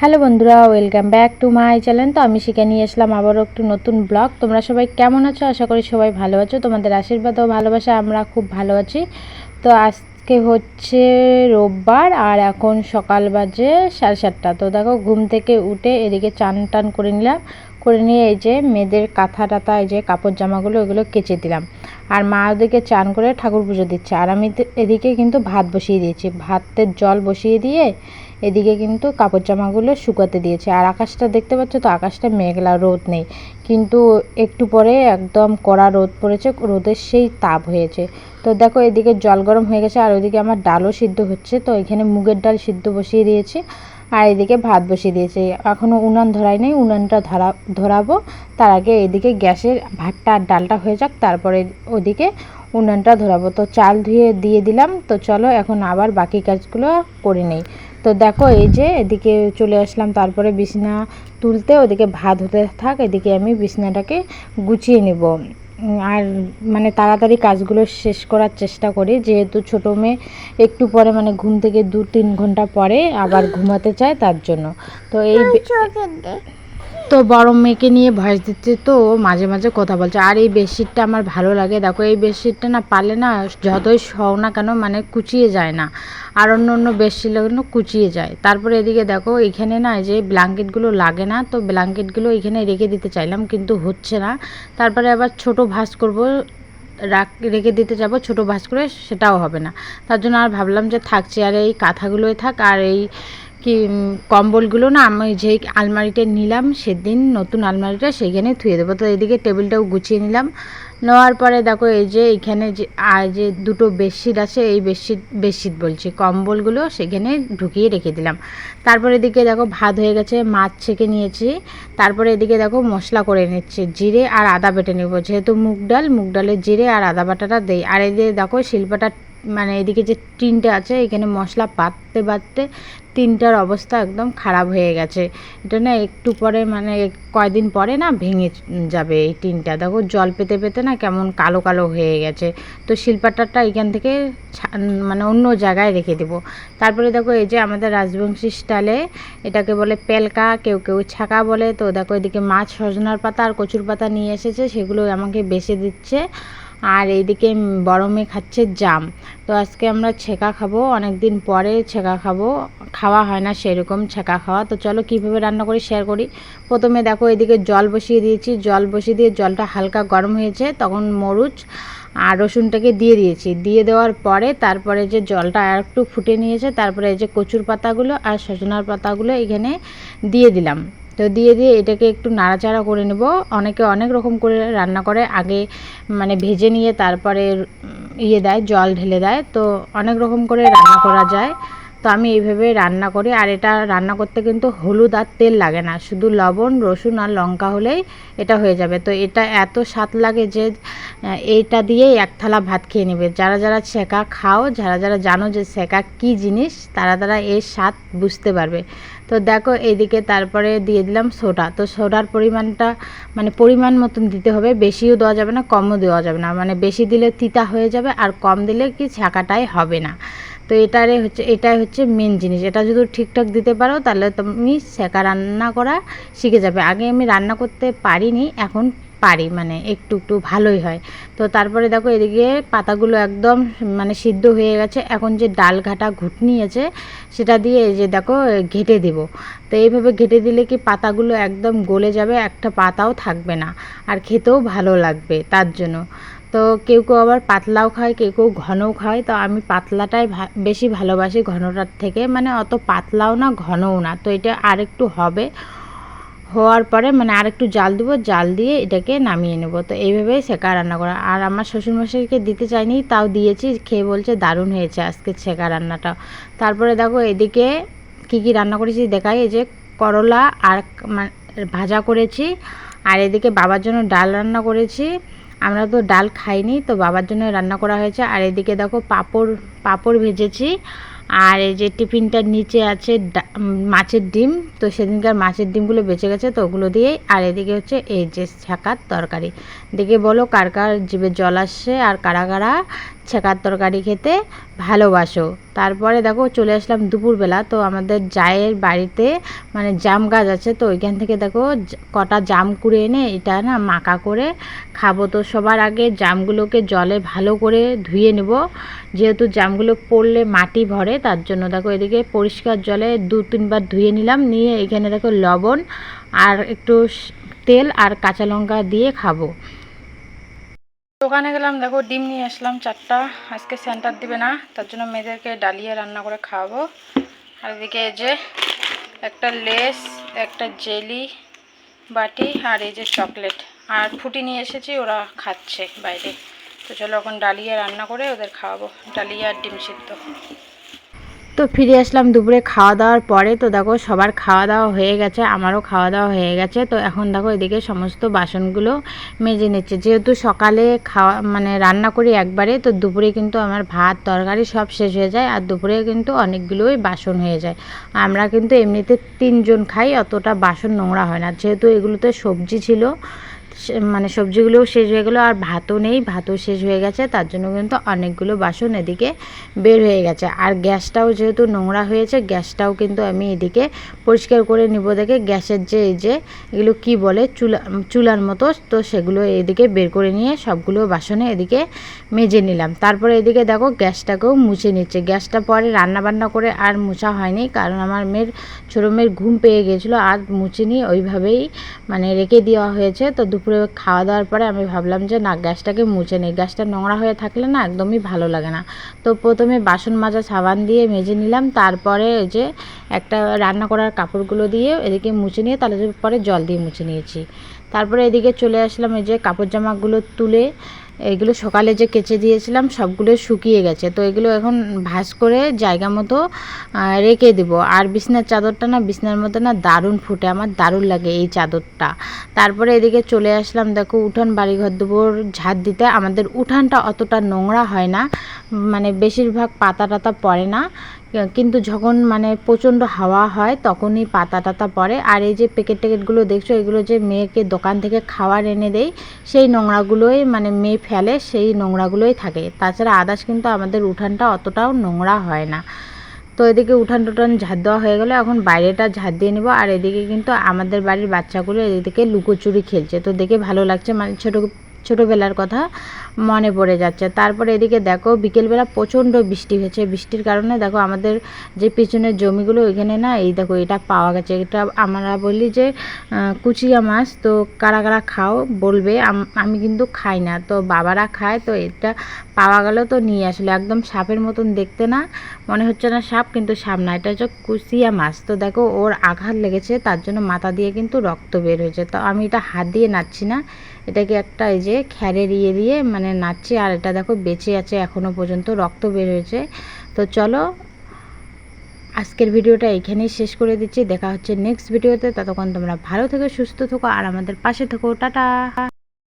Hello বন্ধুরা, welcome back to my channel. তো আমি শিখে নিয়ে আসলাম আবারও একটু নতুন ব্লগ। তোমরা সবাই কেমন আছো? আশা করি সবাই ভালো আছো। তোমাদের আশীর্বাদ ও ভালোবাসা, আমরা খুব ভালো আছি। তো আজকে হচ্ছে রোববার আর এখন সকাল বাজে সাড়ে সাতটা। তো দেখো, ঘুম থেকে উঠে এদিকে চান টান করে নিলাম। করে নিয়ে এই যে মেয়েদের কাঁথা টাথা, এই যে কাপড় জামাগুলো এগুলো কেচে দিলাম। আর মা ওদিকে চান করে ঠাকুর পুজো দিচ্ছে। আর আমি এদিকে কিন্তু ভাত বসিয়ে দিয়েছি। ভাতের জল বসিয়ে দিয়ে এদিকে কিন্তু কাপড় জামাগুলো শুকাতে দিয়েছে। আর আকাশটা দেখতে পাচ্ছ তো, আকাশটা মেঘলা, রোদ নেই। কিন্তু একটু পরে একদম কড়া রোদ পড়েছে, রোদের সেই তাপ হয়েছে। তো দেখো, এদিকে জল গরম হয়ে গেছে, আর ওইদিকে আমার ডালও সিদ্ধ হচ্ছে। তো এখানে মুগের ডাল সিদ্ধ বসিয়ে দিয়েছি, আর এদিকে ভাত বসিয়ে দিয়েছি। এখনও উনান ধরাই নেই, উনানটা ধরা, ধরাবো। তার আগে এদিকে গ্যাসের ভাতটা আর ডালটা হয়ে যাক, তারপরে ওদিকে উনানটা ধরাবো। তো চাল ধুয়ে দিয়ে দিলাম, তো চলো এখন আবার বাকি কাজগুলো করে নেই। তো দেখো এই যে এদিকে চলে আসলাম তারপরে বিছনা তুলতে ওদিকে ভাত হতে থাক এদিকে আমি বিছনাটাকে গুছিয়ে নেব। আর মানে তাড়াতাড়ি কাজগুলো শেষ করার চেষ্টা করি যেহেতু ছোটো মেয়ে একটু পরে মানে ঘুম থেকে দু তিন ঘণ্টা পরে আবার ঘুমাতে চায় তার জন্য। তো এই তো বড় মেয়েকে নিয়ে ভয়েস দিচ্ছে তো মাঝে মাঝে কথা বলছে। আর এই বেডশিটটা আমার ভালো লাগে। দেখো, এই বেডশিটটা না পারলে না যতই শও না কেন মানে কুচিয়ে যায় না। আর অন্য অন্য বেডশিটগুলো কুচিয়ে যায়। তারপরে এদিকে দেখো, এখানে না যে ব্ল্যাঙ্কেটগুলো লাগে না, তো ব্ল্যাঙ্কেটগুলো এখানে রেখে দিতে চাইলাম, কিন্তু হচ্ছে না। তারপরে আবার ছোট ভাঁজ করব, রাখ, রেখে দিতে যাব, ছোট ভাঁজ করে সেটাও হবে না। তার জন্য আর ভাবলাম যে থাকছে আর এই কাঁথাগুলোই থাক, আর এই কি কম্বলগুলো না আমি যেই আলমারিটা নিলাম, সেদিন নতুন আলমারিটা সেইখানে থুয়ে দেবো। তো এদিকে টেবিলটাও গুছিয়ে নিলাম। নেওয়ার পরে দেখো এই যে এখানে যে যে দুটো বেডশিট আছে, এই বেডশিট বেডশিট বলছি, কম্বলগুলো সেখানে ঢুকিয়ে রেখে দিলাম। তারপরে এদিকে দেখো ভাত হয়ে গেছে, মাছ ছেঁকে নিয়েছি। তারপরে এদিকে দেখো মশলা করে নিচ্ছে, জিরে আর আদা বেটে নেব। যেহেতু মুগ ডাল, মুগ ডালের জিরে আর আদা বাটাটা দেই। আর এদিকে দেখো শিল্পাটা মানে এদিকে যে টিনটা আছে, এখানে মশলা বাটতে বাটতে তিনটার অবস্থা একদম খারাপ হয়ে গেছে। এটা না একটু পরে মানে কয়দিন পরে না ভেঙে যাবে এই টিনটা। দেখো জল পেতে পেতে না কেমন কালো কালো হয়ে গেছে। তো শিল্পাটারটা এখান থেকে মানে অন্য জায়গায় রেখে দেবো। তারপরে দেখো এই যে আমাদের রাজবংশী স্টাইলে এটাকে বলে পেলকা, কেউ কেউ ছাকা বলে। তো দেখো এদিকে মাছ, সজনার পাতা আর কচুর পাতা নিয়ে এসেছে। সেগুলো আমাকে বেছে দিচ্ছে। আর এইদিকে বড় মেয়ে খাচ্ছে জাম। তো আজকে আমরা ছেঁকা খাব অনেক দিন পরে ছেঁকা খাব। খাওয়া হয় না সেরকম ছেঁকা খাওয়া। তো চলো কীভাবে রান্না করি শেয়ার করি। প্রথমে দেখো এদিকে জল বসিয়ে দিয়েছি। জল বসিয়ে দিয়ে জলটা হালকা গরম হয়েছে, তখন মরুচ আর রসুনটাকে দিয়ে দিয়েছি। দিয়ে দেওয়ার পরে তারপরে যে জলটা আর একটু ফুটে নিয়েছে, তারপরে এই যে কচুর পাতাগুলো আর সজনার পাতাগুলো এখানে দিয়ে দিলাম। তো দিয়ে দিয়ে এটাকে একটু নাড়াচাড়া করে নেব। অনেকে অনেক রকম করে রান্না করে। আগে মানে ভেজে নিয়ে তারপরে ইয়ে দেয়, জল ঢেলে দেয়। তো অনেক রকম করে রান্না করা যায়। তো আমি এইভাবে রান্না করি। আর এটা রান্না করতে কিন্তু হলুদ আর তেল লাগে না। শুধু লবণ, রসুন আর লঙ্কা হলেই এটা হয়ে যাবে। তো এটা এত স্বাদ লাগে যে এইটা দিয়েই এক থালা ভাত খেয়ে নেবে। যারা যারা ছেঁকা খাও, যারা যারা জানো যে ছেঁকা কী জিনিস, তারা তারা এর স্বাদ বুঝতে পারবে। তো দেখো, এইদিকে তারপরে দিয়ে দিলাম সোডা। তো সোডার পরিমাণটা মানে পরিমাণ মতন দিতে হবে, বেশিও দেওয়া যাবে না, কমও দেওয়া যাবে না। মানে বেশি দিলে তিতা হয়ে যাবে আর কম দিলে কি ছাকাটাই হবে না। তো এটারে হচ্ছে, এটাই হচ্ছে মেন জিনিস। এটা যদি ঠিকঠাক দিতে পারো, তাহলে তুমি শেখা রান্না করা শিখে যাবে। আগে আমি রান্না করতে পারিনি, এখন পারি মানে একটু একটু ভালোই হয়। তো তারপরে দেখো এদিকে পাতাগুলো একদম মানে সিদ্ধ হয়ে গেছে। এখন যে ডাল ঘাটা ঘুটনি আছে, সেটা দিয়ে এই যে দেখো ঘেটে দেব। তো এইভাবে ঘেটে দিলে কি পাতাগুলো একদম গলে যাবে, একটা পাতাও থাকবে না। আর খেতেও ভালো লাগবে তার জন্য। তো কেউ কেউ আবার পাতলাও খায়, কেউ কেউ ঘনও খায়। তো আমি পাতলাটাই বেশি ভালোবাসি ঘনটার থেকে। মানে অত পাতলাও না, ঘনও না। তো এটা আর একটু হবে। হওয়ার পরে মানে আর একটু জাল দেবো, জাল দিয়ে এটাকে নামিয়ে নেব। তো এইভাবেই ছেঁকা রান্না করা। আর আমার শ্বশুরমশাইকে দিতে চাইনি, তাও দিয়েছি, খেয়ে বলছে দারুণ হয়েছে আজকে ছেঁকা রান্নাটা। তারপরে দেখো এদিকে কি কি রান্না করেছি দেখাই, এই যে করলা আর ভাজা করেছি, আর এদিকে বাবার জন্য ডাল রান্না করেছি। আমরা তো ডাল খাইনি, তো বাবার জন্য রান্না করা হয়েছে। আর এদিকে দেখো পাপড়, পাঁপড় ভেজেছি। আর এই যে টিফিনটার নিচে আছে মাছের ডিম। তো সেদিনকার মাছের ডিমগুলো বেঁচে গেছে, তো ওগুলো দিয়েই। আর এদিকে হচ্ছে এই যে ছাকার তরকারি। দেখে বলো কার কার জিভে জল আসছে আর কারা কারা ছেঁকার তরকারি খেতে ভালোবাসো। তারপরে দেখো চলে আসলাম দুপুরবেলা, তো আমাদের জায়ের বাড়িতে মানে জাম গাছ আছে, তো ওইখান থেকে দেখো কটা জাম কুড়ে এনে এটা না মাকা করে খাব। তো সবার আগে জামগুলোকে জলে ভালো করে ধুয়ে নেব। যেহেতু জামগুলো পড়লে মাটি ভরে, তার জন্য দেখো এদিকে পরিষ্কার জলে দু তিনবার ধুয়ে নিলাম, নিয়ে এখানে দেখো লবণ আর একটু তেল আর কাঁচা লঙ্কা দিয়ে খাব। দোকানে গেলাম, দেখো ডিম নিয়ে আসলাম চারটা। আজকে সেন্টার দিবে না, তার জন্য মেয়েদেরকে ডালিয়ে রান্না করে খাওয়াবো। আর এদিকে এই যে একটা লেস, একটা জেলি বাটি আর এই যে চকলেট। আর ফুটি নিয়ে এসেছি, ওরা খাচ্ছে বাইরে। তো চলো এখন ডালিয়া রান্না করে ওদের খাওয়াবো। ডালিয়া আর ডিম সিদ্ধ। তো ফিরে আসলাম দুপুরে খাওয়া দাওয়ার পরে। তো দেখো, সবার খাওয়া দাওয়া হয়ে গেছে, আমারও খাওয়া দাওয়া হয়ে গেছে। তো এখন দেখো, এদিকে সমস্ত বাসনগুলো মেজে নিচ্ছে। যেহেতু সকালে খাওয়া মানে রান্না করি একবারে, তো দুপুরে কিন্তু আমার ভাত, তরকারি সব শেষ হয়ে যায়, আর দুপুরে কিন্তু অনেকগুলোই বাসন হয়ে যায়। আমরা কিন্তু এমনিতে তিনজন খাই, অতটা বাসন নোংরা হয় না। যেহেতু এগুলোতে সবজি ছিল মানে সবজিগুলোও শেষ হয়ে গেলো আর ভাতও নেই, ভাতও শেষ হয়ে গেছে, তার জন্য কিন্তু অনেকগুলো বাসন এদিকে বের হয়ে গেছে। আর গ্যাসটাও যেহেতু নোংরা হয়েছে, গ্যাসটাও কিন্তু আমি এদিকে পরিষ্কার করে নিব দেখে গ্যাসের যে, এই যে এগুলো কি বলে, চুলা, চুলার মতো, তো সেগুলো এদিকে বের করে নিয়ে সবগুলো বাসনে এদিকে মেজে নিলাম। তারপরে এদিকে দেখো গ্যাসটাকেও মুছে নিচ্ছে। গ্যাসটা পরে রান্না বান্না করে আর মুছা হয়নি, কারণ আমার মেয়ের, ছোটো মেয়ের ঘুম পেয়ে গেছিল, আর মুছিনি ওইভাবেই মানে রেখে দেওয়া হয়েছে। তো দুপুরে খাওয়া দাওয়ার পরে আমি ভাবলাম যে, না, গ্যাসটাকে মুছে নেই। গ্যাসটা নোংরা হয়ে থাকলে না একদমই ভালো লাগে না। তো প্রথমে বাসন মাজা, সাবান দিয়ে মেজে নিলাম। তারপরে যে একটা রান্না করার কাপড়গুলো দিয়ে এদিকে মুছে নিয়ে তাহলে পরে জল দিয়ে মুছে নিয়েছি। তারপরে এদিকে চলে আসলাম এই যে কাপড় জামাগুলো তুলে এগুলো সকালে যে কেচে দিয়েছিলাম সবগুলো শুকিয়ে গেছে। তো এগুলো এখন ভাঁজ করে জায়গা মতো রেখে দেব। আর বিছনার চাদরটা না, বিছনার মধ্যে না দারুণ ফুটে। আমার দারুণ লাগে এই চাদরটা। তারপরে এদিকে চলে আসলাম, দেখো উঠান বাড়িঘর দুপুর ঝাড় দিতে। আমাদের উঠানটা অতটা নোংরা হয় না মানে বেশিরভাগ পাতা টাতা পড়ে না। কিন্তু যখন মানে প্রচণ্ড হাওয়া হয়, তখনই পাতা টাতা পড়ে। আর এই যে প্যাকেট ট্যাকেটগুলো দেখছ, এগুলো যে মেয়েকে দোকান থেকে খাবার এনে দেয়, সেই নোংরাগুলোই মানে মেয়ে ফেলে, সেই নোংরাগুলোই থাকে। তাছাড়া আদার্স কিন্তু আমাদের উঠানটা অতটাও নোংরা হয় না। তো এদিকে উঠান টুঠান ঝাড় দেওয়া হয়ে গেলো, এখন বাইরেটা ঝাড় দিয়ে নেব। আর এদিকে কিন্তু আমাদের বাড়ির বাচ্চাগুলো এদিকে লুকোচুরি খেলছে। তো দেখে ভালো লাগছে মানে ছোটো ছোটোবেলার কথা মনে পড়ে যাচ্ছে। তারপরে এদিকে দেখো, বিকেলবেলা প্রচণ্ড বৃষ্টি হয়েছে। বৃষ্টির কারণে দেখো আমাদের যে পিছনের জমিগুলো ওইখানে না, এই দেখো এটা পাওয়া গেছে। এটা আমরা বলি যে কুচিয়া মাছ। তো কারা কারা খাও বলবে, আম- কিন্তু খাই না। তো বাবারা খায়, তো এটা পাওয়া গেল তো নিয়ে আসলে। একদম সাপের মতন দেখতে না, মনে হচ্ছে না সাপ, কিন্তু সাপ না। এটা হচ্ছে কুচিয়া মাছ। তো দেখো ওর আঘাত লেগেছে, তার জন্য মাথা দিয়ে কিন্তু রক্ত বের হয়েছে। তো আমি এটা হাত দিয়ে নাচ্ছি না। এটাকে একটা এই যে খ্যারের ইয়ে দিয়ে মানে নাচছে আর এটা দেখো বেঁচে আছে এখনও পর্যন্ত, রক্ত বের হয়েছে। তো চলো, আজকের ভিডিওটা এখানেই শেষ করে দিচ্ছি। দেখা হচ্ছে নেক্সট ভিডিওতে ততক্ষণ তোমরা ভালো থেকো, সুস্থ থেকো, আর আমাদের পাশে থেকো। টাটা!